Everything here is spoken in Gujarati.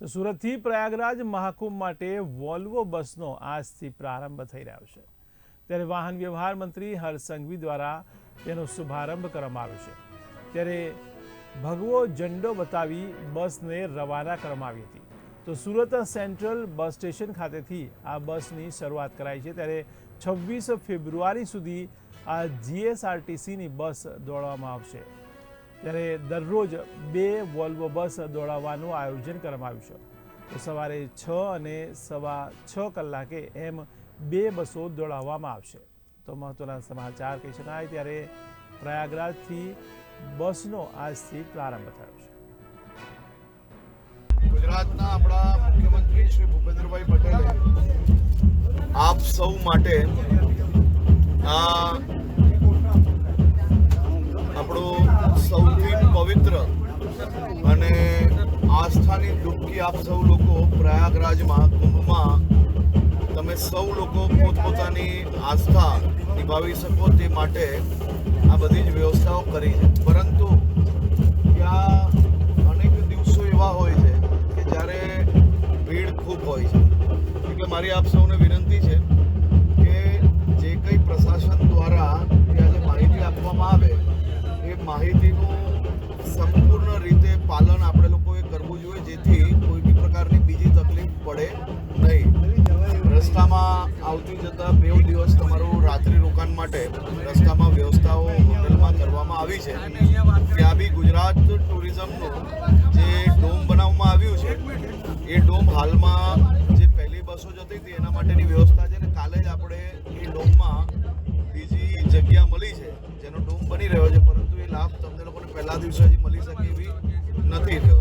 તો સુરતથી પ્રયાગરાજ મહાકુંભ માટે વોલ્વો બસનો આજથી પ્રારંભ થઈ રહ્યો છે. ત્યારે વાહન વ્યવહાર મંત્રી હર્ષ સંઘવી દ્વારા તેનો શુભારંભ કરવામાં આવ્યો છે. ત્યારે ભગવો ઝંડો બતાવી બસને રવાના કરવામાં આવી હતી. તો સુરત સેન્ટ્રલ બસ સ્ટેશન ખાતેથી આ બસની શરૂઆત કરાઈ છે. ત્યારે છવ્વીસ ફેબ્રુઆરી સુધી આ જીએસઆરટીસીની બસ દોડવામાં આવશે. ત્યારે દરરોજ બે વોલ્વો બસ દોડાવવાનું આયોજન કરવામાં આવ્યું છે. તો સવારે છ અને સવા છ કલાકે એમ બે બસો દોડાવવામાં આવશે. તો મહત્વના સમાચાર કહી શકાય ત્યારે પ્રયાગરાજથી બસનો આજથી પ્રારંભ થયો છે. ગુજરાતના આપણા મુખ્યમંત્રી શ્રી ભૂપેન્દ્રભાઈ પટેલે આપ સૌ માટે આ પવિત્ર અને આસ્થાની ડૂબકી આપ સૌ લોકો પ્રયાગરાજ મહાકુંભમાં તમે સૌ લોકો પોતપોતાની આસ્થા નિભાવી શકો તે માટે આ બધી જ વ્યવસ્થાઓ કરી છે. પરંતુ ત્યાં અનેક દિવસો એવા હોય છે કે જ્યારે ભીડ ખૂબ હોય છે. એટલે મારી આપ સૌને વિનંતી છે કે જે કંઈ પ્રશાસન દ્વારા ત્યાં જે માહિતી આપવામાં આવે, એ માહિતીનું સંપૂર્ણ રીતે પાલન આપણે લોકોએ કરવું જોઈએ, જેથી કોઈ બી પ્રકારની બીજી તકલીફ પડે નહીં. રસ્તામાં આવતી જતા બે દિવસ તમારું રાત્રિ રોકાણ માટે રસ્તામાં વ્યવસ્થાઓ હોટલમાં કરવામાં આવી છે. ત્યાં બી ગુજરાત ટુરિઝમનું જે ડોમ બનાવવામાં આવ્યું છે, એ ડોમ હાલમાં જે પહેલી બસો જતી હતી એના માટેની વ્યવસ્થા છે ને, કાલે જ આપણે એ ડોમમાં બીજી જગ્યા મળી છે, જેનો ડોમ બની રહ્યો છે. પહેલા દિવસે હજી મળી શકે એવી નથી